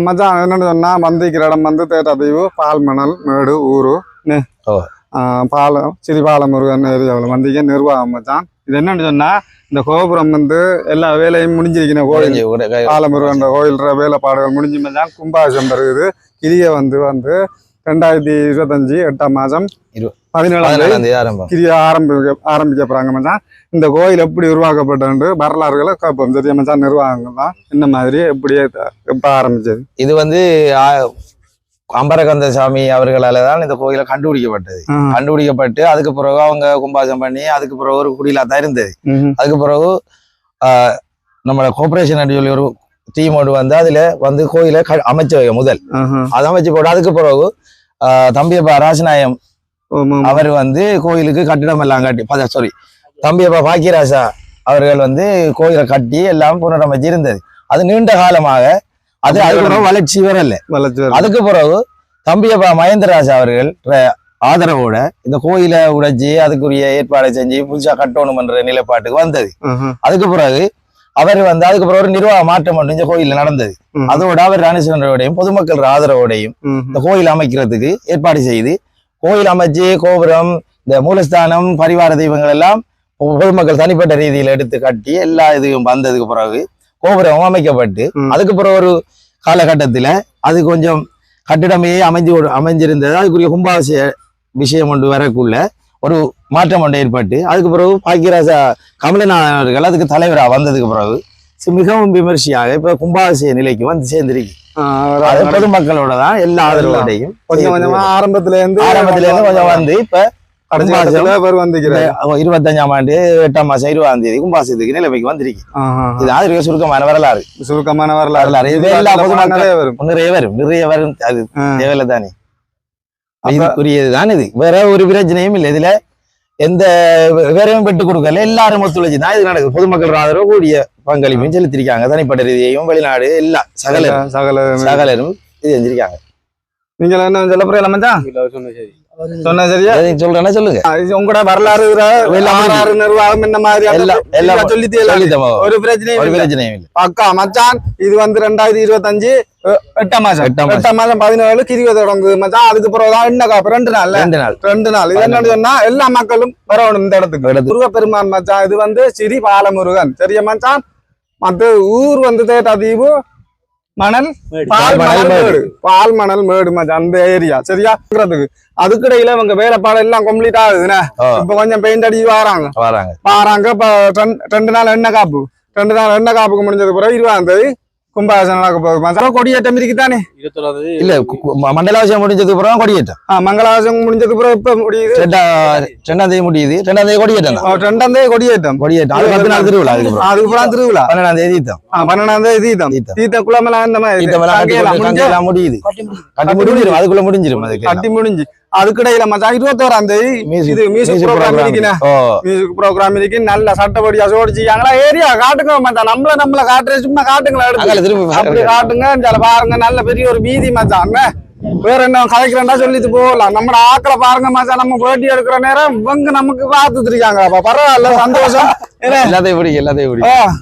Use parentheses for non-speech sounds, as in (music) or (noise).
மச்சான் என்னன்னு சொன்னா வந்திக்கிற இடம் வந்து தேட்டாதீவு பால்மணல் மேடு ஊரு நெ- ஓ. ஆ, பாலம் சிறிபாலம் முருகன் ஏரியாவில் வந்திக்க நிர்வாகம் மச்சான் இது என்னன்னு சொன்னா இந்த கோபுரம் வந்து எல்லா வேலையும் முடிஞ்சிருக்கிற கோயில் பாலமுருகன் கோயில் வேலைப்பாடுகள் முடிஞ்சு மச்சான் கும்பாபிஷம் வருது கிரியை வந்து வந்து ரெண்டாயிரத்தி இருபத்தஞ்சு எட்டாம் மாதம் பதினேழாம் தேதி ஆரம்பம் கிரியை ஆரம்பிக்க ஆரம்பிக்க போறாங்க மச்சான் இந்த கோயில் எப்படி உருவாக்கப்பட்டு வரலாறுகளை கேட்போம் சரியா மச்சான் நிர்வாகங்கள் தான் இந்த மாதிரி எப்படி எப்ப ஆரம்பிச்சது இது வந்து அம்பரகந்த சாமி அவர்களால தான் இந்த கோயிலை கண்டுபிடிக்கப்பட்டது. கண்டுபிடிக்கப்பட்டு அதுக்கு பிறகு அவங்க கும்பாசம் பண்ணி அதுக்கு பிறகு ஒரு குடியிலா தான் இருந்தது. அதுக்கு பிறகு நம்மளோட கோஆபரேஷன் சொல்லி ஒரு டீமோடு வந்து அதுல வந்து கோயிலை அமைச்சு வைக்க முதல். அதை அமைச்சு போட்டு அதுக்கு பிறகு தம்பியப்பா ராசநாயம். அவர் வந்து கோயிலுக்கு கட்டிடம் எல்லாம் கட்டி சாரி தம்பியப்பா பாக்கியராசா அவர்கள் வந்து கோயிலை கட்டி எல்லாம் புனரமைச்சு இருந்தது அது நீண்ட காலமாக அது அதுக்கு பிறகு வளர்ச்சி வரல வளர்ச்சி. அதுக்கு பிறகு தம்பியப்பா மகேந்திரராஜ் அவர்கள் ஆதரவோட இந்த கோயிலை உடைச்சி அதுக்குரிய ஏற்பாடை செஞ்சு புதுசா கட்டணும்ன்ற நிலைப்பாட்டுக்கு வந்தது. அதுக்கு பிறகு அவர் வந்து அதுக்கு பிறகு ஒரு நிர்வாக மாற்றம் ஒன்று இந்த கோயில்ல நடந்தது. அதோட அவர் அனுசரணையோடையும் பொதுமக்கள் ஆதரவோடையும். இந்த கோயில் அமைக்கிறதுக்கு ஏற்பாடு செய்து கோயில் அமைச்சு கோபுரம் இந்த மூலஸ்தானம் பரிவார தெய்வங்கள் எல்லாம் பொதுமக்கள் தனிப்பட்ட ரீதியில் எடுத்து கட்டி எல்லா இதுவும் வந்ததுக்கு பிறகு கோபுரம் அமைக்கப்பட்டு. அதுக்கு பிறகு ஒரு காலகட்டத்துல அது கொஞ்சம் கட்டிடமே அமைஞ்சு அமைஞ்சிருந்தது அதுக்குரிய கும்பாபிஷேக விஷயம் ஒன்று வரக்குள்ள ஒரு மாற்றம் ஒன்று ஏற்பட்டு அதுக்கு பிறகு பாக்கியராஜா கமலநாதன் அவர்கள் அதுக்கு தலைவரா வந்ததுக்கு பிறகு சி- மிகவும் விமர்சையாக இப்ப கும்பாபிஷேக நிலைக்கு வந்து சேர்ந்திருக்கு பொதுமக்களோட தான் எல்லா ஆதரவோடையும். கொஞ்சம் கொஞ்சமா ஆரம்பத்துல இருந்து ஆரம்பத்துல இருந்து கொஞ்சம் வந்து இப்ப பேர் இருபத்தஞ்சாம் ஆண்டு எட்டாம் மாசம் இருபதாம் தேதி கும்பாசத்துக்கு நிலைமைக்கு வந்திருக்கு. இது ஆதரவு சுருக்கமான வரலாறு. சுருக்கமான வரலாறு. இது எல்லா நிறைய வரும். நிறைய வரும். அது ஆ. தேவையில்ல தானே. அப்ப- இதுக்குரியது தான் இது. வேற ஒரு பிரச்சனையும் இல்லை. இதுல எந்த வேறையும் விட்டு கொடுக்கல. எல்லாரும் ஒத்துழைச்சு தான் இது நடக்குது. பொதுமக்கள் ஆதரவு கூடிய பங்களிப்பையும் செலுத்திருக்காங்க தனிப்பட்ட ரீதியையும் வெளிநாடு எல்லாம் சகலரும் சகல சகலரும் இது செஞ்சிருக்காங்க. நீங்க என்ன சொல்ல போறீங்களா மச்சான் சொன்னா சரியா? சொல்றேன்னா சொல்லுங்க. உங்களோட வரலாறு வரலாறு நிர்வாகம் இந்த மாதிரி எல்லாம் ஒரு பிரச்சனையும் ஒரு. பிரச்சனையும் இல்லை. அக்கா மச்சான் இது வந்து ரெண்டாயிரத்தி இருபத்தஞ்சு எட்டாம் மாசம் எட்டாம் மாசம். எட்டாம் மாசம் பதினேழு தொடங்குது மச்சான். அதுக்கு பிறகு தான் என்ன காப்பு ரெண்டு நாள் ரெண்டு நாள். ரெண்டு நாள். இது என்னன்னு சொன்னா எல்லா மக்களும் வரணும் இந்த இடத்துக்கு. முருகப்பெருமான் மச்சான். இது வந்து சிறி பாலமுருகன் சரியா மச்சான்? மத்த ஊர் வந்து தேட்டா தீவு மணல் பால் மணல் மேடு பால் மணல் மேடு அந்த ஏரியா சரியாங்கிறதுக்கு அதுக்கிடையில இவங்க வேலைப்பாடு எல்லாம் கம்ப்ளீட் ஆகுதுண்ணே இப்ப கொஞ்சம் பெயிண்ட் அடிச்சு வராங்க வராங்க பாறாங்க இப்ப ரெண்டு- ரெண்டு நாள் எண்ணெய் காப்பு ரெண்டு நாள் எண்ணெய் காப்புக்கு முடிஞ்சது பிறகு இருபதாம் தேதி கும்பாசனம் கொடியேற்றம் இருக்குதானே? இல்ல மண்டலாபிஷேகம் முடிஞ்சதுக்கு அப்புறம் கொடியேற்றம். ஆ, மங்களாசம் முடிஞ்சது பிறகு இப்ப முடியுது. ரெண்டா ரெண்டாம் தேதி முடியுது. ரெண்டாம் தேதி கொடியேற்றம் ரெண்டாம் தேதி கொடியேற்றம். கொடியேற்றம். அது பத்து நாள் திருவிழா அதுக்கு அப்புறம் அதுக்கப்புறம் திருவிழா. பன்னெண்டாம் தேதி தீர்த்தம். ஆ, பன்னெண்டாம் தேதி தீதம் தீர்த்தம். தீத்த குளமெல்லாம் இந்த மாதிரி தீர்த்தம் எல்லாம் முடியுது. கட்டி முடிஞ்சிரும். அதுக்குள்ள முடிஞ்சிரும் அதுக்கு கட்டி முடிஞ்சு. அதுக்கிடையில மச்சான் இருபத்தோராம் தேதி இது மியூசிக் ப்ரோக்ராம். இருக்குண்ணே. ஓ. மியூசிக் ப்ரோக்ராம் இருக்கு. நல்ல சட்டப்படியா சோடிச்சுக்காங்களா ஏரியா காட்டுங்க மச்சான். நம்மள நம்மள காட்டுற சும்மா காட்டுங்களா எடுத்து. அப்படி காட்டுங்க. இந்தால பாருங்க. நல்ல பெரிய ஒரு வீதி மச்சான்? வேற என்ன கதைக்கிறேன்டா சொல்லிட்டு போகலாம். நம்ம ஆக்களை பாருங்க மச்சான். நம்ம பேட்டி எடுக்கிற நேரம் இவங்க நமக்கு பார்த்துட்டு இருக்காங்க பரவாயில்ல சந்தோஷம்? (laughs) எல்லாத்தையும் பிடிக்கும் எல்லாத்தையும் பிடிக்கும்